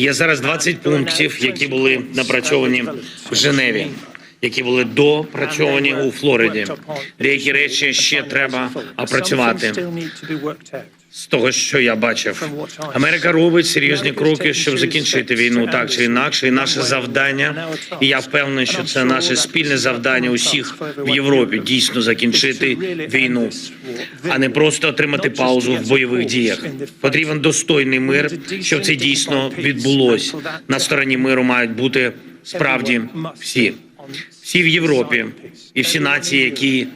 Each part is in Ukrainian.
Є зараз 20 пунктів, які були напрацьовані в Женеві, які були допрацьовані у Флориді. Деякі речі ще треба опрацювати. З того, що я бачив, Америка робить серйозні кроки, щоб закінчити війну так чи інакше. І наше завдання, і я впевнений, що це наше спільне завдання усіх в Європі дійсно закінчити війну, а не просто отримати паузу в бойових діях. Потрібен достойний мир, щоб це дійсно відбулось. На стороні миру мають бути справді всі. Всі в Європі і всі нації, які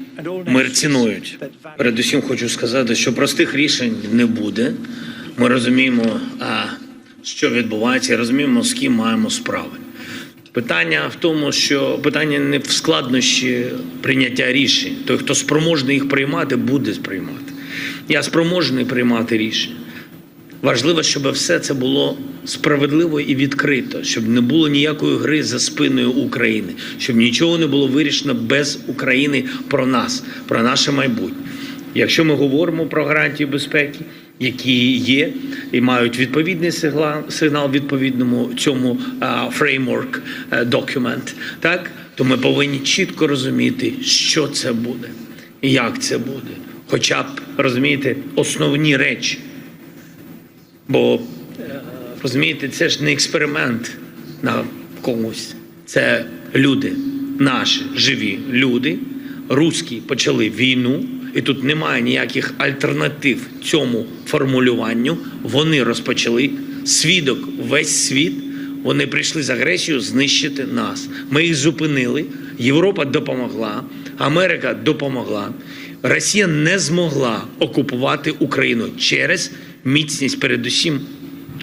мир цінують. Передусім хочу сказати, що простих рішень не буде. Ми розуміємо, що відбувається, і розуміємо, з ким маємо справи. Питання в тому, що питання не в складнощі прийняття рішень. Той, хто спроможний їх приймати, буде сприймати. Я спроможний приймати рішення. Важливо, щоб все це було справедливо і відкрито, щоб не було ніякої гри за спиною України, щоб нічого не було вирішено без України про нас, про наше майбутнє. Якщо ми говоримо про гарантії безпеки, які є і мають відповідний сигнал, сигнал відповідному цьому фреймворк документ, так то ми повинні чітко розуміти, що це буде і як це буде. Хоча б розумієте основні речі. Бо е, розумієте, це ж не експеримент на комусь. Це люди, наші живі люди. Руські почали війну, і тут немає ніяких альтернатив цьому формулюванню. Вони розпочали свідок весь світ. Вони прийшли з агресією знищити нас. Ми їх зупинили. Європа допомогла, Америка допомогла. Росія не змогла окупувати Україну через міцність, передусім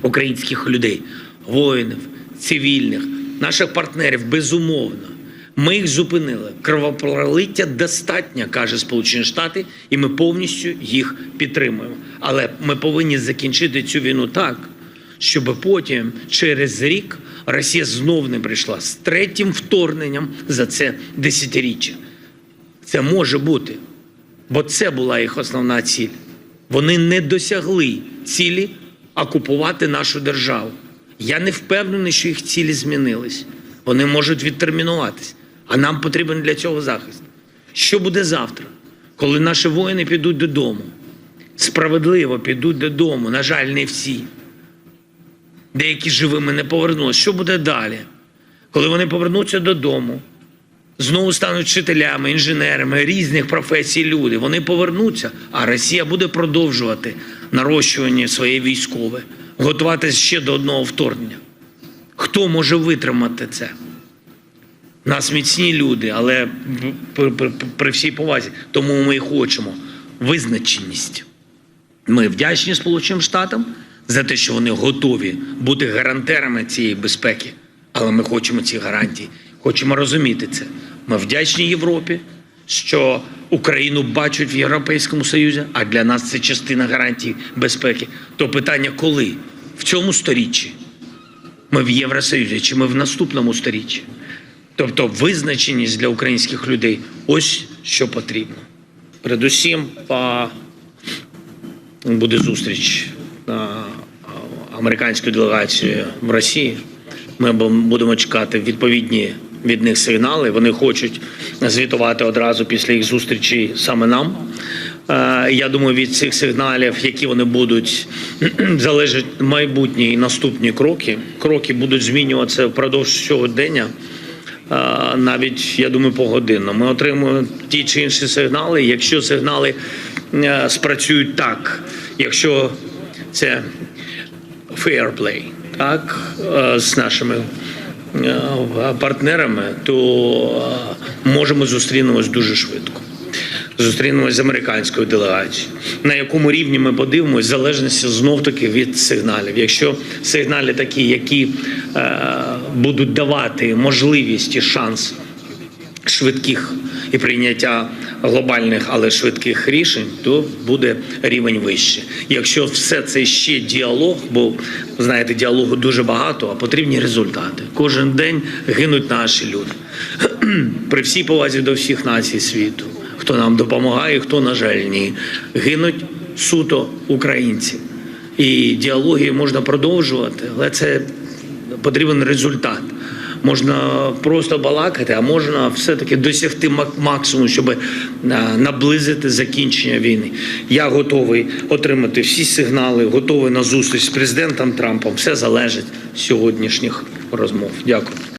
українських людей, воїнів, цивільних, наших партнерів. Безумовно, ми їх зупинили. Кровопролиття достатньо, каже Сполучені Штати, і ми повністю їх підтримуємо. Але ми повинні закінчити цю війну так, щоб потім, через рік, Росія знов не прийшла з третім вторгненням за це десятиріччя. Це може бути, бо це була їх основна ціль. Вони не досягли цілі окупувати нашу державу. Я не впевнений, що їх цілі змінились. Вони можуть відтермінуватись, а нам потрібен для цього захист. Що буде завтра, коли наші воїни підуть додому? Справедливо підуть додому. На жаль, не всі. Деякі живими не повернулися. Що буде далі? Коли вони повернуться додому, знову стануть вчителями, інженерами різних професій люди. Вони повернуться, а Росія буде продовжувати нарощування своє військове, готуватися ще до одного вторгнення. Хто може витримати це? Нас міцні люди, але при, при, при всій повазі, тому ми і хочемо визначеність. Ми вдячні Сполученим Штатам за те, що вони готові бути гарантерами цієї безпеки, але ми хочемо ці гарантії, хочемо розуміти це. Ми вдячні Європі, що Україну бачать в Європейському Союзі, а для нас це частина гарантій безпеки. То питання, коли в цьому сторіччі ми в Євросоюзі чи ми в наступному сторіччі? Тобто визначеність для українських людей ось що потрібно. Передусім, по буде зустріч американською делегацією в Росії. Ми будемо чекати відповідні від них сигнали. Вони хочуть звітувати одразу після їх зустрічі саме нам. Е, Я думаю, від цих сигналів, які вони будуть, залежать майбутні і наступні кроки. Кроки будуть змінюватися впродовж цього дня. Е, Навіть я думаю, погодинно. Ми отримуємо ті чи інші сигнали. Якщо сигнали е, спрацюють так, якщо це fair play, так з нашими партнерами, то е, можемо зустрінемось дуже швидко. Зустрінемось з американською делегацією. На якому рівні ми подивимось, залежності знов таки від сигналів. Якщо сигнали такі, які е, будуть давати можливість і шанс швидких і прийняття глобальних, але швидких рішень, то буде рівень вище. Якщо все це ще діалог, бо знаєте, діалогу дуже багато, а потрібні результати. Кожен день гинуть наші люди. При всій повазі до всіх націй світу, хто нам допомагає, хто, на жаль, ні. Гинуть суто українці. І діалоги можна продовжувати, але це потрібен результат. Можна просто балакати, а можна все-таки досягти мак- максимуму, щоб е, наблизити закінчення війни. Я готовий отримати всі сигнали, готовий на зустріч з президентом Трампом. Все залежить сьогоднішніх розмов. Дякую.